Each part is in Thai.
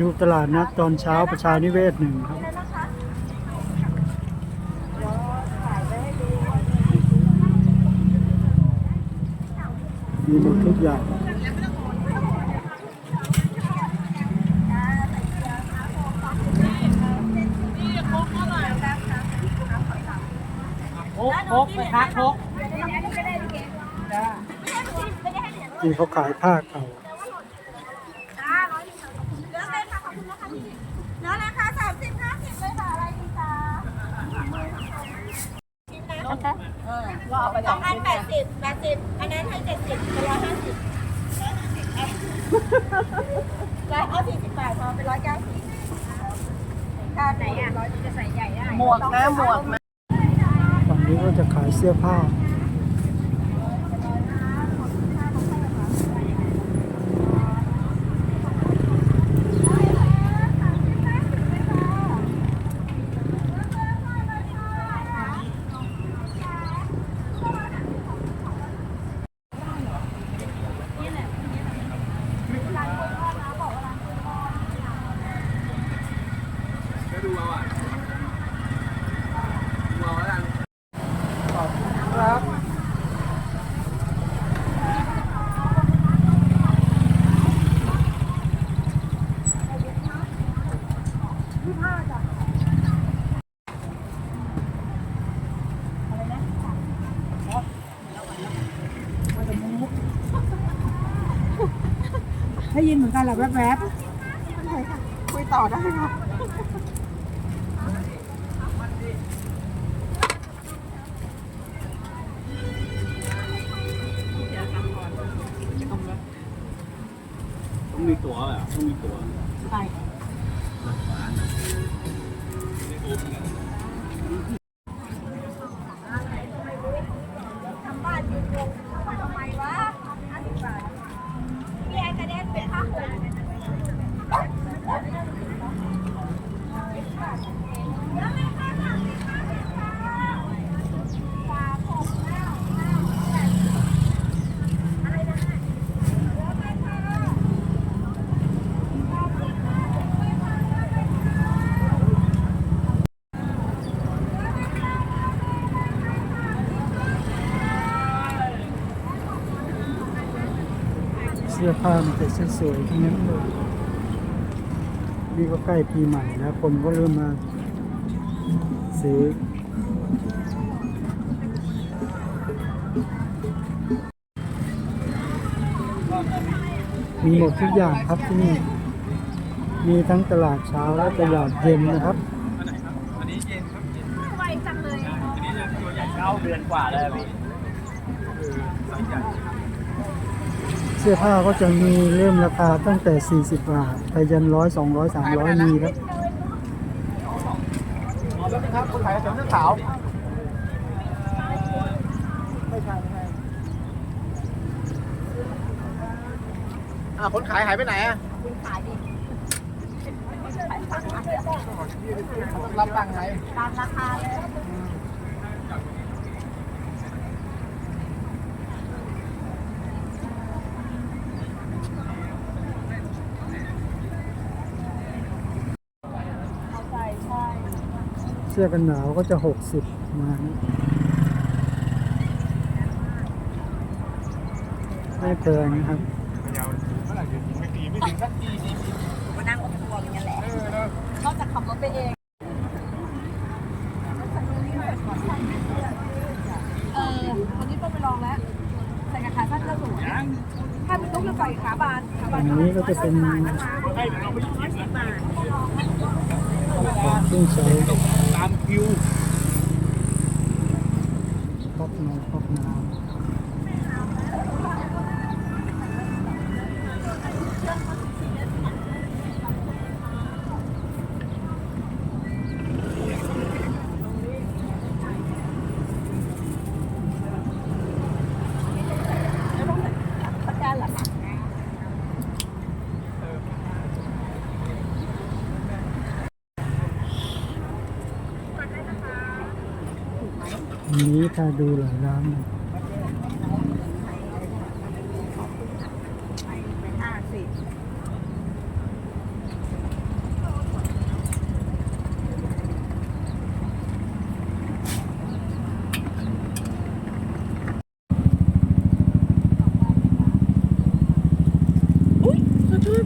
ดูตลาดนัดตอนเช้าประชานิเวศหนึ่งครับ มีหมดทุกอย่างโคกโคกไปคักโคกที่เขาขายผ้าเก่า แล้วราคาสามสิบห้าสิบเลยค่ะอะไรดีจ๊ะ ว่าเอาไปสองอันแปดสิบแปดสิบอันนั้นให้เจ็ดสิบเป็นร้อยห้าสิบร้อยเอาสี่สิบบาทพอเป็นร้อยเก้าสิบถ้าไหนอะร้อยจะใส่ใหญ่ได้ หมวกนะหมวกนะฝั่งนี้ก็จะขายเสื้อผ้า ครับ ได้ยินเหมือนกันแหละแวบคุยต่อได้ครับต้องมีตั๋วแบบต้องมีตั๋วๆไป ทำบ้านยืนงงทำไมวะห้าสิบบาทพี่แอนกระเด็นเป็นผ้าห่ม เสื้อผ้ามันแต่สวยๆทั้งนั้นเลยนี่ก็ใกล้ปีใหม่แล้วคนก็เริ่มมาซื้อมีหมดทุกอย่างครับที่นี่ มีทั้งตลาดเช้าและตลาดเย็นนะครับอันนี้เย็นครับเย็นไวจังเลยอันนี้ตัวใหญ่เก้าเดือนกว่าแล้วพี่ไซส์ใหญ่ เสื้อผ้าก็จะมีเริ่มราคาตั้งแต่ 40 บาท ไปยันร้อยสองร้อยสามร้อยมีครับอ๋อแล้วครับคนขายเสื้อขาวไม่ใช่ไม่ใช่อ่าคนขายหายไปไหนอะรับตังค์ไงตามราคาเลย เสื้อกันหนาวก็จะ 60ประมาณนี้ไม่แพงนะครับมานั่งรถทัวร์อย่างเงี้ยแหละนอกจากขับรถไปเอง เออวันนี้ต้องไปลองแล้ว ใส่กับขาสั้นก็สวย ถ้าเป็นลูกจะใส่ขาบานขาบาอันนี้ก็จะเป็นของเครื่องใช้ตามคิวพอกน้ำพอกันนี้ถ้าดูหลายร้าน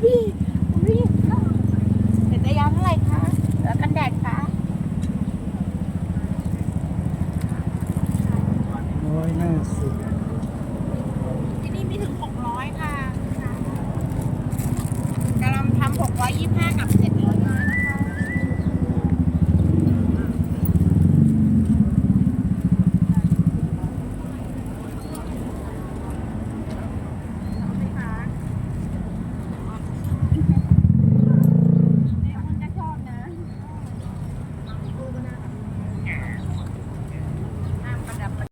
พี่ поїдемо.